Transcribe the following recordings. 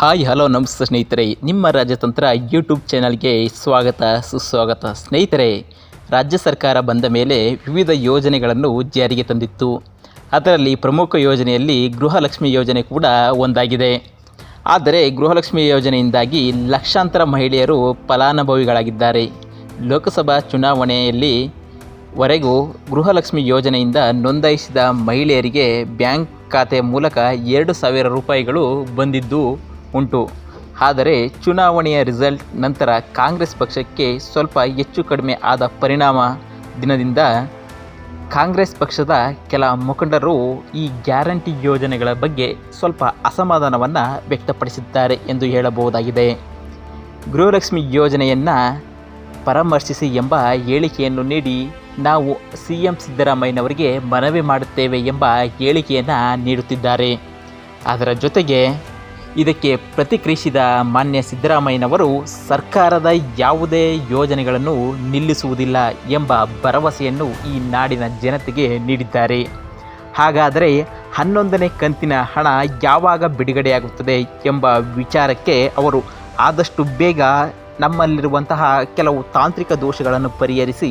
Hi, hello, ನಮಸ್ತೆ ಸ್ನೇಹಿತರೆ. ನಿಮ್ಮ ರಾಜತಂತ್ರ ಯೂಟ್ಯೂಬ್ ಚಾನಲ್ಗೆ ಸ್ವಾಗತ, ಸುಸ್ವಾಗತ. ಸ್ನೇಹಿತರೆ, ರಾಜ್ಯ ಸರ್ಕಾರ ಬಂದ ಮೇಲೆ ವಿವಿಧ ಯೋಜನೆಗಳನ್ನು ಜಾರಿಗೆ ತಂದಿತ್ತು. ಅದರಲ್ಲಿ ಪ್ರಮುಖ ಯೋಜನೆಯಲ್ಲಿ ಗೃಹಲಕ್ಷ್ಮಿ ಯೋಜನೆ ಕೂಡ ಒಂದಾಗಿದೆ. ಆದರೆ ಗೃಹಲಕ್ಷ್ಮಿ ಯೋಜನೆಯಿಂದಾಗಿ ಲಕ್ಷಾಂತರ ಮಹಿಳೆಯರು ಫಲಾನುಭವಿಗಳಾಗಿದ್ದಾರೆ. ಲೋಕಸಭಾ ಚುನಾವಣೆಯಲ್ಲಿ ವರೆಗೂ ಗೃಹಲಕ್ಷ್ಮಿ ಯೋಜನೆಯಿಂದ ನೋಂದಾಯಿಸಿದ ಮಹಿಳೆಯರಿಗೆ ಬ್ಯಾಂಕ್ ಖಾತೆ ಮೂಲಕ ಎರಡು ಸಾವಿರ ರೂಪಾಯಿಗಳು ಬಂದಿದ್ದು ಉಂಟು. ಆದರೆ ಚುನಾವಣೆಯ ರಿಸಲ್ಟ್ ನಂತರ ಕಾಂಗ್ರೆಸ್ ಪಕ್ಷಕ್ಕೆ ಸ್ವಲ್ಪ ಹೆಚ್ಚು ಕಡಿಮೆ ಆದ ಪರಿಣಾಮ ದಿನದಿಂದ ಕಾಂಗ್ರೆಸ್ ಪಕ್ಷದ ಕೆಲ ಮುಖಂಡರು ಈ ಗ್ಯಾರಂಟಿ ಯೋಜನೆಗಳ ಬಗ್ಗೆ ಸ್ವಲ್ಪ ಅಸಮಾಧಾನವನ್ನು ವ್ಯಕ್ತಪಡಿಸಿದ್ದಾರೆ ಎಂದು ಹೇಳಬಹುದಾಗಿದೆ. ಗೃಹಲಕ್ಷ್ಮಿ ಯೋಜನೆಯನ್ನು ಪರಾಮರ್ಶಿಸಿ ಎಂಬ ಹೇಳಿಕೆಯನ್ನು ನೀಡಿ ನಾವು ಸಿ ಎಂ ಸಿದ್ದರಾಮಯ್ಯನವರಿಗೆ ಮನವಿ ಮಾಡುತ್ತೇವೆ ಎಂಬ ಹೇಳಿಕೆಯನ್ನು ನೀಡುತ್ತಿದ್ದಾರೆ. ಅದರ ಜೊತೆಗೆ ಇದಕ್ಕೆ ಪ್ರತಿಕ್ರಿಯಿಸಿದ ಮಾನ್ಯ ಸಿದ್ದರಾಮಯ್ಯನವರು, ಸರ್ಕಾರದ ಯಾವುದೇ ಯೋಜನೆಗಳನ್ನು ನಿಲ್ಲಿಸುವುದಿಲ್ಲ ಎಂಬ ಭರವಸೆಯನ್ನು ಈ ನಾಡಿನ ಜನತೆಗೆ ನೀಡಿದ್ದಾರೆ. ಹಾಗಾದರೆ ಹನ್ನೊಂದನೇ ಕಂತಿನ ಹಣ ಯಾವಾಗ ಬಿಡುಗಡೆಯಾಗುತ್ತದೆ ಎಂಬ ವಿಚಾರಕ್ಕೆ ಅವರು ಆದಷ್ಟು ಬೇಗ ನಮ್ಮಲ್ಲಿರುವಂತಹ ಕೆಲವು ತಾಂತ್ರಿಕ ದೋಷಗಳನ್ನು ಪರಿಹರಿಸಿ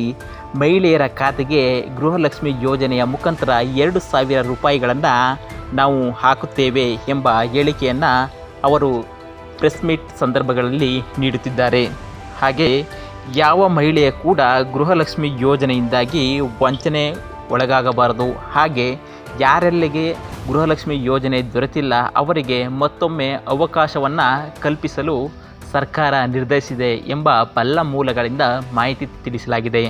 ಮಹಿಳೆಯರ ಖಾತೆಗೆ ಗೃಹಲಕ್ಷ್ಮಿ ಯೋಜನೆಯ ಮುಖಾಂತರ ಎರಡು ಸಾವಿರ ರೂಪಾಯಿಗಳನ್ನು ನಾವು ಹಾಕುತ್ತೇವೆ ಎಂಬ ಹೇಳಿಕೆಯನ್ನು ಅವರು ಪ್ರೆಸ್ ಮೀಟ್ ಸಂದರ್ಭಗಳಲ್ಲಿ ನೀಡುತ್ತಿದ್ದಾರೆ. ಹಾಗೆ ಯಾವ ಮಹಿಳೆಯ ಕೂಡ ಗೃಹಲಕ್ಷ್ಮಿ ಯೋಜನೆಯಿಂದಾಗಿ ವಂಚನೆ ಒಳಗಾಗಬಾರದು. ಹಾಗೆ ಯಾರೆಲ್ಲಿಗೆ ಗೃಹಲಕ್ಷ್ಮಿ ಯೋಜನೆ ದೊರೆತಿಲ್ಲ ಅವರಿಗೆ ಮತ್ತೊಮ್ಮೆ ಅವಕಾಶವನ್ನು ಕಲ್ಪಿಸಲು ಸರ್ಕಾರ ನಿರ್ಧರಿಸಿದೆ ಎಂಬ ಪಲ್ಲ ಮೂಲಗಳಿಂದ ಮಾಹಿತಿ ತಿಳಿಸಲಾಗಿದೆ.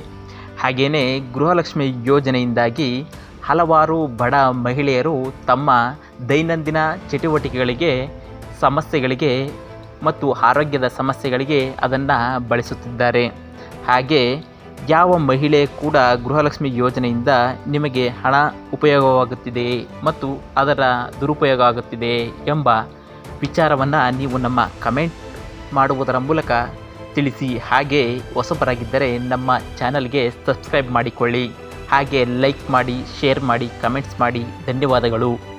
ಹಾಗೆಯೇ ಗೃಹಲಕ್ಷ್ಮಿ ಯೋಜನೆಯಿಂದಾಗಿ ಹಲವಾರು ಬಡ ಮಹಿಳೆಯರು ತಮ್ಮ ದೈನಂದಿನ ಚಟುವಟಿಕೆಗಳಿಗೆ, ಸಮಸ್ಯೆಗಳಿಗೆ ಮತ್ತು ಆರೋಗ್ಯದ ಸಮಸ್ಯೆಗಳಿಗೆ ಅದನ್ನು ಬಳಸುತ್ತಿದ್ದಾರೆ. ಹಾಗೆ ಯಾವ ಮಹಿಳೆ ಕೂಡ ಗೃಹಲಕ್ಷ್ಮಿ ಯೋಜನೆಯಿಂದ ನಿಮಗೆ ಹಣ ಉಪಯೋಗವಾಗುತ್ತಿದೆ ಮತ್ತು ಅದರ ದುರುಪಯೋಗ ಆಗುತ್ತಿದೆ ಎಂಬ ವಿಚಾರವನ್ನು ನೀವು ನಮ್ಮ ಕಮೆಂಟ್ ಮಾಡುವುದರ ಮೂಲಕ ತಿಳಿಸಿ. ಹಾಗೆ ಹೊಸಬರಾಗಿದ್ದರೆ ನಮ್ಮ ಚಾನಲ್ಗೆ ಸಬ್ಸ್ಕ್ರೈಬ್ ಮಾಡಿಕೊಳ್ಳಿ. ಹಾಗೆ ಲೈಕ್ ಮಾಡಿ ಶೇರ್ ಮಾಡಿ ಕಮೆಂಟ್ಸ್ ಮಾಡಿ ಧನ್ಯವಾದಗಳು.